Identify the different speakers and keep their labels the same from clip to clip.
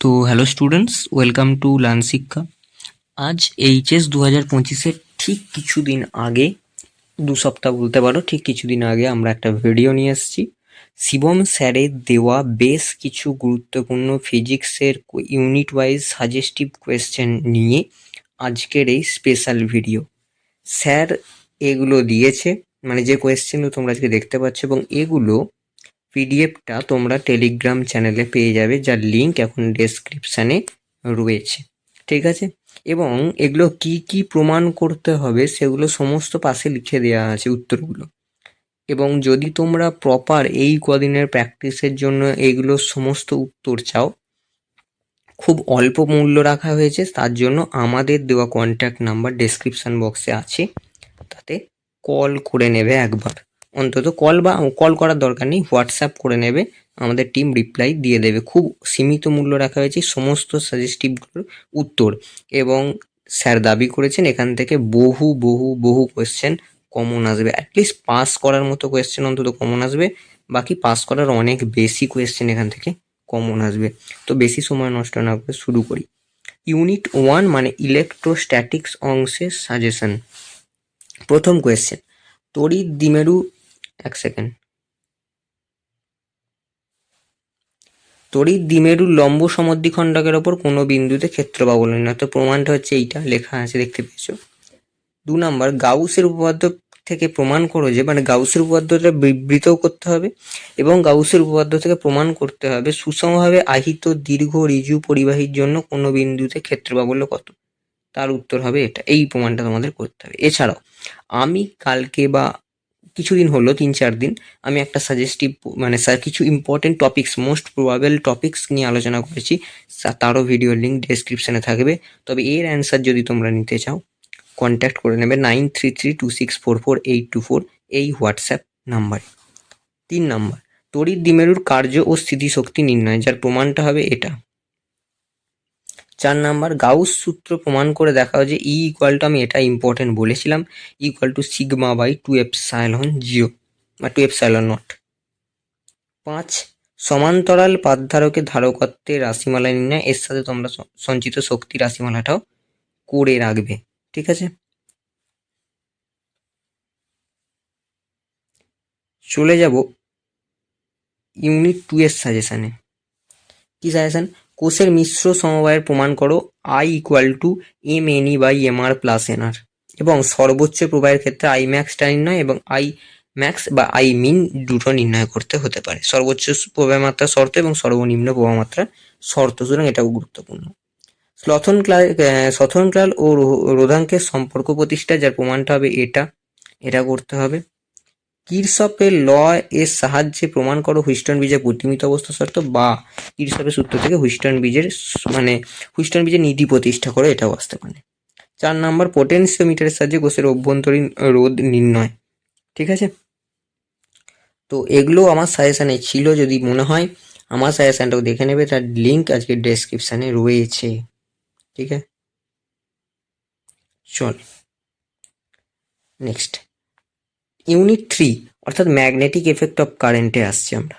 Speaker 1: তো hello students welcome to learn Shiksha আজ HS দু হাজার পঁচিশের ঠিক কিছুদিন আগে, দু সপ্তাহ বলতে পারো, ঠিক কিছুদিন আগে আমরা একটা ভিডিও নিয়ে এসেছি। শিবম স্যারের দেওয়া বেশ কিছু গুরুত্বপূর্ণ ফিজিক্সের ইউনিট ওয়াইজ সাজেস্টিভ কোয়েশ্চেন নিয়ে আজকের এই স্পেশাল ভিডিও স্যার এগুলো দিয়েছে মানে যে কোয়েশ্চেনগুলো তোমরা আজকে দেখতে পাচ্ছ এবং এগুলো পিডিএফটা তোমরা টেলিগ্রাম চ্যানেলে পেয়ে যাবে, যার লিঙ্ক এখন ডেসক্রিপশানে রয়েছে। ঠিক আছে? এবং এগুলো কি কি প্রমাণ করতে হবে সেগুলো সমস্ত পাশে লিখে দেওয়া আছে উত্তরগুলো। এবং যদি তোমরা প্রপার এই কদিনের প্র্যাকটিসের জন্য এইগুলো সমস্ত উত্তর চাও, খুব অল্প মূল্য রাখা হয়েছে, তার জন্য আমাদের দেওয়া কন্ট্যাক্ট নাম্বার ডেসক্রিপশান বক্সে আছে। তাতে কল করে নেবে একবার। অন্তত কল বা কল করার দরকার নেই হোয়াটসঅ্যাপ করে নেবে, আমাদের টিম রিপ্লাই দিয়ে দেবে। খুব সীমিত মূল্য রাখা হয়েছে সমস্ত সাজেস্টিভগুলোর উত্তর। এবং স্যার দাবি করেছেন এখান থেকে বহু বহু বহু কোয়েশ্চেন কমন আসবে। অ্যাটলিস্ট পাস করার মতো কোয়েশ্চেন অন্তত কমন আসবে। বাকি পাস করার অনেক বেশি কোয়েশ্চেন এখান থেকে কমন আসবে। তো বেশি সময় নষ্ট না করে শুরু করি। ইউনিট ওয়ান মানে ইলেকট্রোস্ট্যাটিক্স অংশের সাজেশন প্রথম কোয়েশ্চেন তড়িৎ দ্বিমেরু এক সেকেন্ড তড়িৎ দ্বিমেরুর লম্ব সমদ্বিখণ্ডকের ওপর কোনো বিন্দুতে ক্ষেত্র পাবো না তো প্রমাণটা হচ্ছে এইটা, লেখা আছে, দেখতে পেয়েছ? দু নম্বর, গাউসের উপপাদ্য থেকে প্রমাণ করো যে মানে গাউসের উপপাদ্যটা বিবৃতও করতে হবে এবং গাউসের উপপাদ্য থেকে প্রমাণ করতে হবে সুষমভাবে আহিত দীর্ঘ ঋজু পরিবাহীর জন্য কোনো বিন্দুতে ক্ষেত্র বাবল্য কত? তার উত্তর হবে এটা। এই প্রমাণটা তোমাদের করতে হবে। এছাড়াও, আমি কালকে বা কিছুদিন হলো, তিন, চার দিন, আমি একটা সাজেস্টিভ মানে স্যার কিছু important topics most probable topics নিয়ে আলোচনা করেছি। তারও ভিডিও লিঙ্ক ডেসক্রিপশনে থাকবে। তবে এর অ্যান্সার যদি তোমরা নিতে চাও কন্ট্যাক্ট করে নেবে nine three three two six four four eight two four এই হোয়াটসঅ্যাপ নাম্বারে তিন নাম্বার তড়িৎ দ্বিমেরুর কার্য ও স্থিতিশক্তি নির্ণয়, যার প্রমাণটা হবে এটা। চার নাম্বার, গাউস সূত্র প্রমাণ করে দেখাও যে ই ইকুয়াল টু আমি এটা ইম্পর্টেন্ট বলেছিলাম equal to sigma by two epsilon zero বা টু এপসাইলন নট পাঁচ, সমান্তরাল পাতধারকের ধারকত্বের রাশিমালা নির্ণয়, এর সাথে তোমরা সঞ্চিত শক্তি রাশিমালাটাও করে রাখবে, ঠিক আছে? চলে যাব ইউনিট টু এর সাজেশানে কি সাজেশন কোষের মিশ্র সমবায়ের প্রমাণ করো I equal to M N E by M R plus N R এবং সর্বোচ্চ প্রবাহের ক্ষেত্রে আই ম্যাক্সটা নির্ণয় এবং আই ম্যাক্স বা আই মিন দুটো নির্ণয় করতে হতে পারে। সর্বোচ্চ প্রবাহ মাত্রা শর্ত এবং সর্বনিম্ন প্রবাহ মাত্রা শর্ত সুতরাং এটাও গুরুত্বপূর্ণ। স্লথন ক্লাল সথন ক্লাল ও রোধাঙ্কের সম্পর্ক প্রতিষ্ঠা, যার প্রমাণটা হবে এটা এটা করতে হবে। কিরসপের ল এর সাহায্যে প্রমাণ করো হুইস্টন বীজের প্রতিমিত অবস্থা শর্ত, বা কিরসপের সূত্র থেকে হুইস্টন বীজের মানে হুইস্টন বীজের নীতি প্রতিষ্ঠা করো এটাও আসতে পারে চার নাম্বার পোটেনশিওমিটারের সাহায্যে কোষের অভ্যন্তরীণ রোধ নির্ণয়, ঠিক আছে? তো এগুলো আমার সাজেশানে ছিল, যদি মনে হয় আমার সাজেশানটাও দেখে নেবে, তার লিঙ্ক আজকে ডেসক্রিপশানে রয়েছে, ঠিক আছে? চল নেক্সট ইউনিট থ্রি, অর্থাৎ ম্যাগনেটিক এফেক্ট অফ কারেন্টে আসছে আমরা।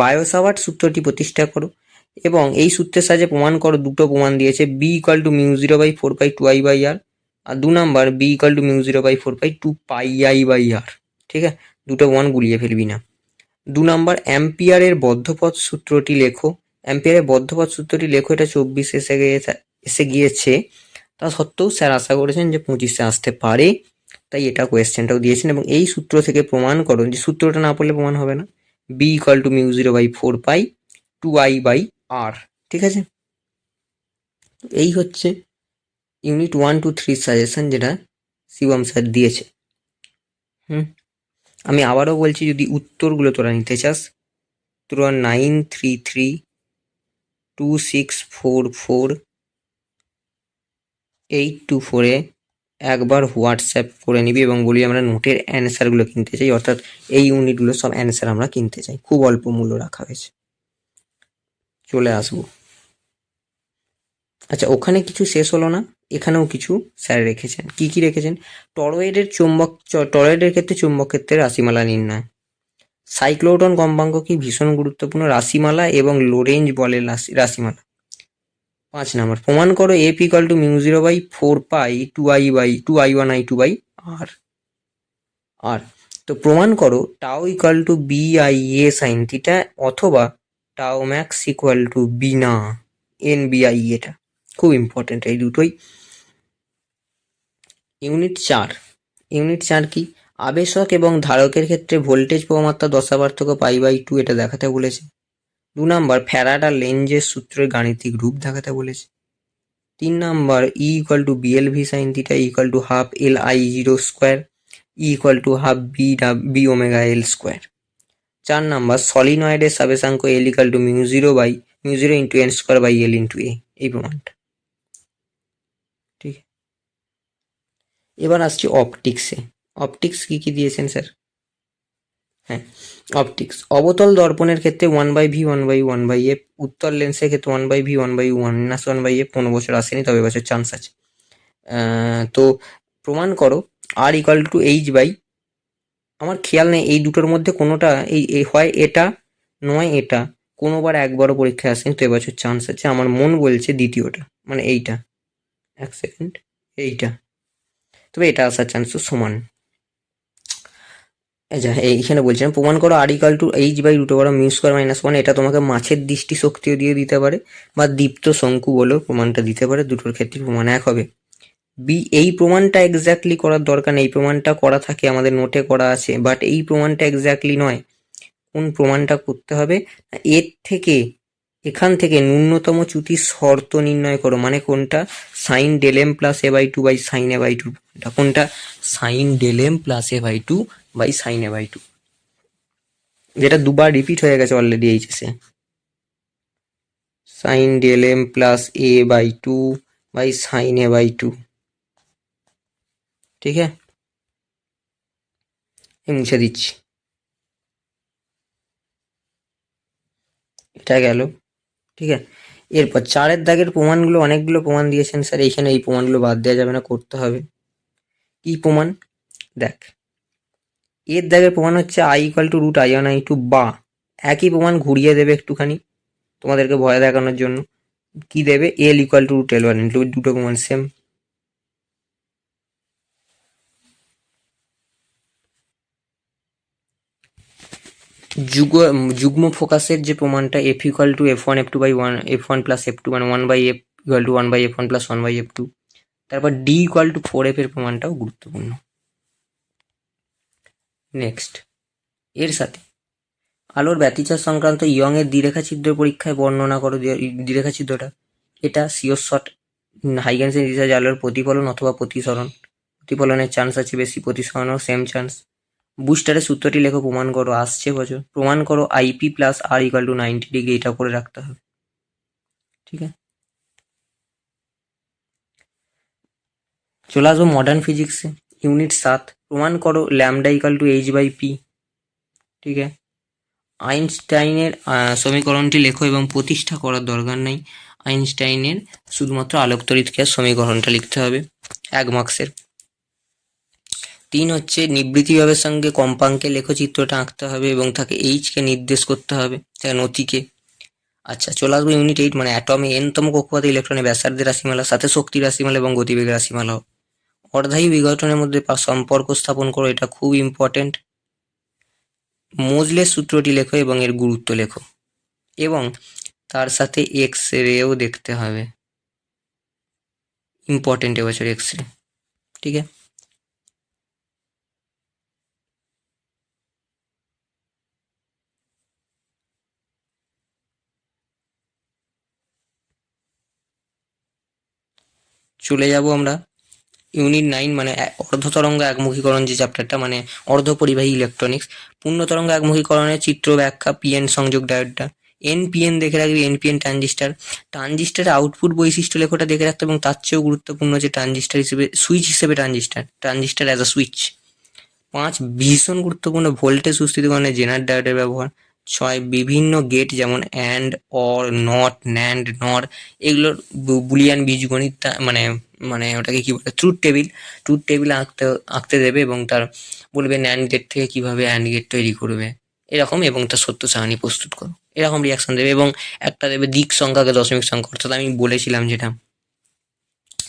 Speaker 1: বায়োসাওয়ার্ট সূত্রটি প্রতিষ্ঠা করো, এবং এই সূত্রের সাহায্যে প্রমাণ করো, দুটো প্রমাণ দিয়েছে B equal to mu zero by four by two I by R আর দু number B equal to mu zero by four by two pi I by R ঠিক আছে? দুটো প্রমাণ গুলিয়ে ফেলবি না। দু নাম্বার অ্যাম্পিয়ারের বদ্ধপথ সূত্রটি লেখো। অ্যাম্পিয়ারের বদ্ধপথ সূত্রটি লেখো, এটা চব্বিশ এসে গিয়েছে এসে গিয়েছে। তা সত্ত্বেও স্যার আশা করেছেন যে পঁচিশে আসতে পারে। তাই এটা কোয়েশ্চেনটাও দিয়েছেন এবং এই সূত্র থেকে প্রমাণ করো যে সূত্রটা না পড়লে প্রমাণ হবে না। B equal to mu zero by four pi two I by R ঠিক আছে? এই হচ্ছে unit one two three suggestion যেটা শিবম স্যার দিয়েছে। হুম? আমি আবারও বলছি, যদি উত্তরগুলো তোরা নিতে চাস, তোরা nine three three two six four four eight two ফোরে একবার হোয়াটসঅ্যাপ করে নিবি এবং বলি আমরা নোটের অ্যান্সারগুলো কিনতে চাই, অর্থাৎ এই ইউনিটগুলো সব অ্যান্সার আমরা কিনতে চাই। খুব অল্প মূল্য রাখা হয়েছে। চলে আসব। আচ্ছা ওখানে কিছু শেষ হলো না? এখানেও কিছু স্যার রেখেছেন। কি কি রেখেছেন? টরয়েডের চুম্বক টরয়েডের ক্ষেত্রে চুম্বক ক্ষেত্রে রাশিমালা নির্ণয়। সাইক্লোটন কম্পাঙ্ক কি ভীষণ গুরুত্বপূর্ণ? রাশিমালা এবং লোরেঞ্জ বলের রাশি- রাশিমালা। পাঁচ নাম্বার। প্রমাণ করো F equal to mu zero by four pi two I by two I one I two by R আর তো প্রমাণ করো tau equal to B I A sine theta অথবা tau max equal to B না N B I এটা খুব important এই দুটোই। Unit চার। ইউনিট চার কি? আবেশক এবং ধারকের ক্ষেত্রে ভোল্টেজ প্রমাত্রা দশা পার্থক্য পাই বাই টু এটা দেখাতে বলেছে। দু নাম্বার ফ্যারাড লেঞ্জের সূত্রের গাণিতিক রূপ দেখাতে বলেছে। তিন number E equal to B L V sine theta equal to half L I zero square E equal to half B B omega L square চার নাম্বার সলিনয়েডের সাবেশাঙ্ক L equal to mu zero by mu zero into N square by L into A এই প্রমাণটা। ঠিক। এবার আসছি অপটিক্সে optics কি কি দিয়েছেন স্যার হ্যাঁ অপটিক্স অবতল দর্পণের ক্ষেত্রে one by V one by one by F উত্তর লেন্সের ক্ষেত্রে one by V one by one minus one by F পনেরো বছর আসেনি, তবে বছর চান্স আছে। তো প্রমাণ করো R equal to H by আমার খেয়াল নেই এই দুটোর মধ্যে কোনোটা, এই হয় এটা, নয় এটা, কোনোবার একবারও পরীক্ষায় আসেনি, তো এবছর চান্স আছে। আমার মন বলছে দ্বিতীয়টা মানে এইটা। এক সেকেন্ড এইটা। তবে এটা আসার চান্স তো সমান। এইখানে বলছিলাম, প্রমাণ করো R equal to H by root over mu square minus one এটা তোমাকে মাছের দৃষ্টি শক্তিও দিয়ে দিতে পারে, বা দীপ্ত শঙ্কু বলেও প্রমাণটা দিতে পারে, দুটোর ক্ষেত্রে প্রমাণ এক হবে। বি এই প্রমাণটা এক্স্যাক্টলি করার দরকার নেই প্রমাণটা করা থাকে, আমাদের নোটে করা আছে বাট এই প্রমাণটা এক্স্যাক্টলি নয়। কোন প্রমাণটা করতে হবে? এর থেকে, এখান থেকে ন্যূনতম চ্যুতির শর্ত নির্ণয় করো মানে কোনটা? Sine del M plus A by two by sine A by two কোনটা? Sine del M plus A by two by sine A by two যেটা দুবার রিপিট হয়ে গেছে already এইচএসে sine del M plus A by two by sine A by two ঠিক আছে? মুছে দিচ্ছি। এটা গেল। ঠিক আছে? এরপর চারের দাগের প্রমাণগুলো, অনেকগুলো প্রমাণ দিয়েছেন স্যার। এইখানে এই প্রমাণগুলো বাদ দেওয়া যাবে না, করতে হবে। কি প্রমাণ? দেখ। এর দাগের প্রমাণ হচ্ছে I equal to root I one I two বা একই প্রমাণ ঘুরিয়ে দেবে একটুখানি তোমাদেরকে ভয় দেখানোর জন্য। কি দেবে? L equal to root L one into দুটো প্রমাণ সেম যুগ, যুগ্ম ফোকাসের যে প্রমাণটা F equal to F one F two by one F one plus F two মানে one by F equal to one by F one plus one by F two তারপর D equal to four F এর প্রমাণটাও গুরুত্বপূর্ণ। Next. এর সাথে। আলোর ব্যতিচার সংক্রান্ত young এর দ্বিরেখা ছিদ্র পরীক্ষায় বর্ণনা করো দ্বিরেখা ছিদ্রটা এটা সিওর শট হাইগেন্সের রিসার্চ আলোর প্রতিফলন অথবা প্রতিসরণ। প্রতিফলনের চান্স আছে বেশি, প্রতিসরণও সেম চান্স বুস্টারের সূত্রটি লেখো প্রমাণ করো, আসছে বছর। প্রমাণ করো I P plus R equal to ninety degree এটা করে রাখতে হবে। ঠিক আছে? চলে আসব মডার্ন ফিজিক্সে ইউনিট সাত। প্রমাণ করো lambda equal to H by P ঠিক আছে? আইনস্টাইনের সমীকরণটি লেখো এবং প্রতিষ্ঠা করার দরকার নেই। আইনস্টাইনের শুধুমাত্র আলোকতড়িৎক্রিয়ার সমীকরণটা লিখতে হবে, এক মার্কসের তিন হচ্ছে নিবৃত্তিভাবের সঙ্গে কম্পাঙ্কে লেখচিত্রটা আঁকতে হবে এবং তাকে এইচকে নির্দেশ করতে হবে তাকে নতিকে আচ্ছা চলে আসব ইউনিট এইট মানে অ্যাটমে এনতম কক্ষপথে ইলেকট্রনের ব্যাসার্ধের রাশিমালা, সাথে শক্তি রাশিমালা এবং গতিবেগের রাশিমালা। অর্ধায়ী বিঘটনের মধ্যে সম্পর্ক স্থাপন করো, এটা খুব ইম্পর্টেন্ট মোজলের সূত্রটি লেখো এবং এর গুরুত্ব লেখো। এবং তার সাথে এক্স রেও দেখতে হবে। ইম্পর্টেন্ট এবছর এক্স রে ঠিক আছে? চলে যাব আমরা। ইউনিট নাইন মানে অর্ধতরঙ্গ একমুখীকরণ যে চ্যাপ্টারটা মানে অর্ধপরিবাহী ইলেকট্রনিক্স পূর্ণ তরঙ্গ একমুখীকরণের চিত্র ব্যাখ্যা পিএন সংযোগ ডায়োডটা এনপিএন দেখে রাখবি এনপিএন ট্রানজিস্টার ট্রানজিস্টারের আউটপুট বৈশিষ্ট্য লেখাটা দেখে রাখতে এবং তার চেয়েও গুরুত্বপূর্ণ হচ্ছে ট্রানজিস্টার হিসেবে সুইচ হিসেবে transistor transistor as a switch পাঁচ, ভীষণ গুরুত্বপূর্ণ ভোল্টেজ সুস্থিতিকরণে জেনার ডায়োডের ব্যবহার। ছয়, বিভিন্ন গেট যেমন অ্যান্ড অর নট ন্যান্ড নর এগুলোর বুলিয়ান বীজগণিত মানে মানে ওটাকে কি বলে ট্রুথ টেবিল ট্রুথ টেবিল আঁকতে আঁকতে দেবে এবং তার বলবে ন্যান্ড গেট থেকে কীভাবে অ্যান্ড গেট তৈরি করবে। এরকম এবং তার সত্য সারণী প্রস্তুত করো। এরকম রিয়াকশন দেবে এবং একটা দেবে দিক সংখ্যাকে দশমিক সংখ্যা, অর্থাৎ আমি বলেছিলাম যেটা।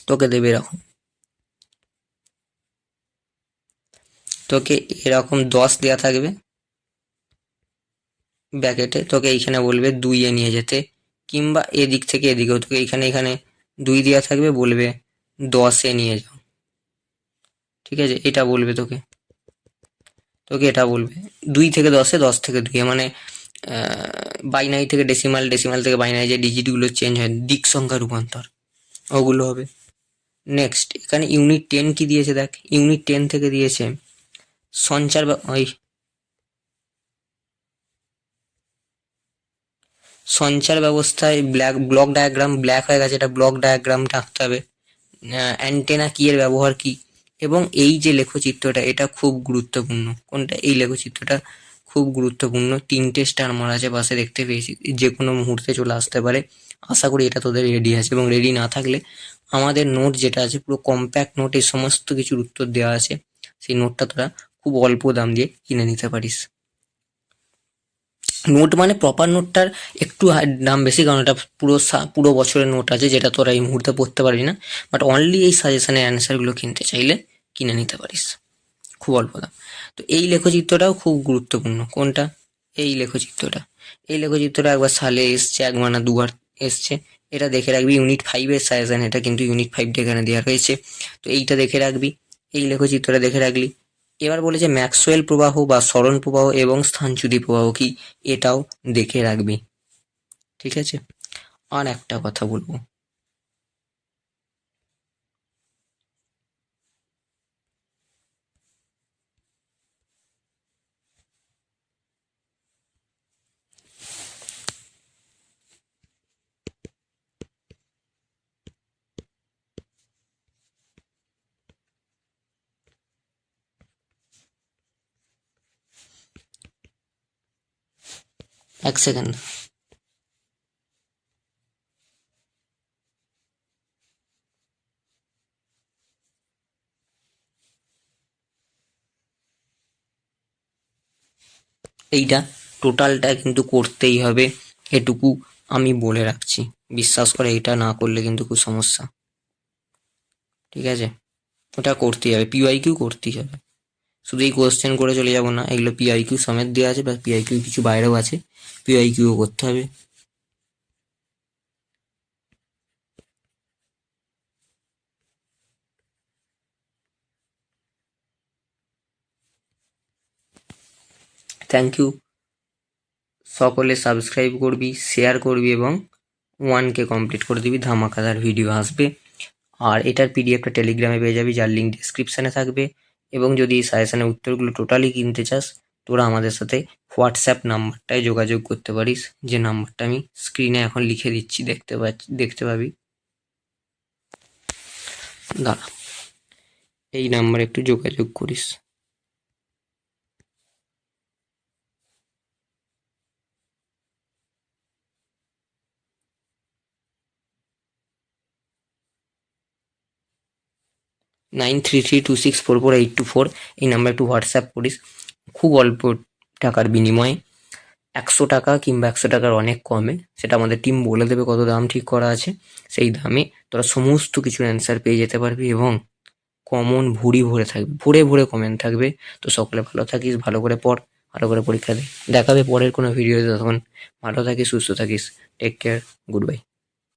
Speaker 1: তোকে দেবে এরকম। তোকে এরকম দশ দেওয়া থাকবে। ব্যাকেটে তোকে এইখানে বলবে দুই এ নিয়ে যেতে, কিংবা এদিক থেকে এদিকেও তোকে এইখানে, এখানে দুই দেওয়া থাকবে, বলবে দশে নিয়ে যাও। ঠিক আছে? এটা বলবে তোকে। তোকে এটা বলবে। দুই থেকে দশে, দশ থেকে দুই। মানে বাইনারি থেকে ডেসিমাল ডেসিমাল থেকে বাইনারি যে ডিজিটগুলো চেঞ্জ হয়, দিক সংখ্যা রূপান্তর। ওগুলো হবে। নেক্সট এখানে ইউনিট টেন কি দিয়েছে দেখ? ইউনিট টেন থেকে দিয়েছে সঞ্চার বা, ওই সঞ্চার ব্যবস্থায় ব্ল্যাক ব্লক ডায়াগ্রাম ব্ল্যাক হয়ে গেছে। এটা ব্লক ডায়াগ্রামটা আঁকতে হবে। অ্যান্টেনা কি এর ব্যবহার কি? এবং এই যে লেখচিত্রটা, এটা খুব গুরুত্বপূর্ণ। কোনটা? এই লেখচিত্রটা খুব গুরুত্বপূর্ণ। তিনটে স্টার মারা আছে পাশে দেখতে পেয়েছি। যে কোনো মুহূর্তে চলে আসতে পারে। আশা করি এটা তোদের রেডি আছে এবং রেডি না থাকলে আমাদের নোট যেটা আছে, পুরো কম্প্যাক্ট নোট এই সমস্ত কিছুর উত্তর দেওয়া আছে। সেই নোটটা তোরা খুব অল্প দাম দিয়ে কিনে নিতে পারিস। নোট মানে প্রপার নোটটার একটু দাম বেশি, কারণ এটা পুরো পুরো বছরের নোট আছে, যেটা তোরা এই মুহূর্তে পড়তে পারবি না। বাট অনলি এই সাজেশনের অ্যান্সারগুলো কিনতে চাইলে কিনে নিতে পারিস। খুব অল্প দাম। তো এই লেখচিত্রটাও খুব গুরুত্বপূর্ণ। কোনটা? এই লেখচিত্রটা। এই লেখচিত্রটা একবার সালে এসছে একবার না দুবার এসছে। এটা দেখে রাখবি ইউনিট ফাইভের সাজেশন এটা কিন্তু ইউনিট ফাইভটা এখানে দেওয়া রয়েছে তো এইটা দেখে রাখবি। এই লেখচিত্রটা দেখে রাখলি। এবার বলে বলেছে ম্যাক্সওয়েল প্রবাহ বা সরণ প্রবাহ এবং স্থানচ্যুতি প্রবাহ কি? এটাও দেখে রাখবি। ঠিক আছে? আর একটা কথা বলব। এক সেকেন্ড। এইটা টোটালটা কিন্তু করতেই হবে, এটুকু আমি বলে রাখছি। বিশ্বাস করে এটা না করলে কিন্তু খুব সমস্যা। ঠিক আছে? ওটা করতেই হবে পিওয়াই কিউ করতেই হবে। শুধু এই কোয়েশ্চেন করে চলে যাব না, এগুলো পিআই কিউ সমেত দেওয়া আছে, বা পিআই কিউ কিছু বাইরেও আছে পিআই কিউ করতে হবে। থ্যাংক ইউ সকলে সাবস্ক্রাইব করবি শেয়ার করবি এবং ওয়ানকে কমপ্লিট করে দিবি, ধামাকাদার ভিডিও আসবে। আর এটার পিডিএফটা টেলিগ্রামে পেয়ে যাবি, যার লিঙ্ক ডিসক্রিপশানে থাকবে। এবং যদি এই সাজেশনের উত্তরগুলো টোটালি কিনতে চাস, তোরা আমাদের সাথে হোয়াটসঅ্যাপ নাম্বারটায় যোগাযোগ করতে পারিস। যে নাম্বারটা আমি স্ক্রিনে এখন লিখে দিচ্ছি, দেখতে পাচ্ছি, দেখতে পাবি। দাঁড়া, এই নাম্বারে একটু যোগাযোগ করিস। Nine three three two six four four eight two four, এই নাম্বার একটু হোয়াটসঅ্যাপ করিস। খুব অল্প টাকার বিনিময়ে একশো টাকা কিংবা একশো টাকার অনেক কমে, সেটা আমাদের টিম বলে দেবে কত দাম ঠিক করা আছে। সেই দামে তোরা সমস্ত কিছুর অ্যান্সার পেয়ে যেতে পারবি এবং কমন ভুড়ি ভরে থাকবে ভরে ভরে কমেন্ট থাকবে। তো সকলে ভালো থাকিস, ভালো করে পড়, ভালো করে পরীক্ষা দে। দেখাবে পরের কোনো ভিডিওতে তখন ভালো থাকিস, সুস্থ থাকিস। Take care good bye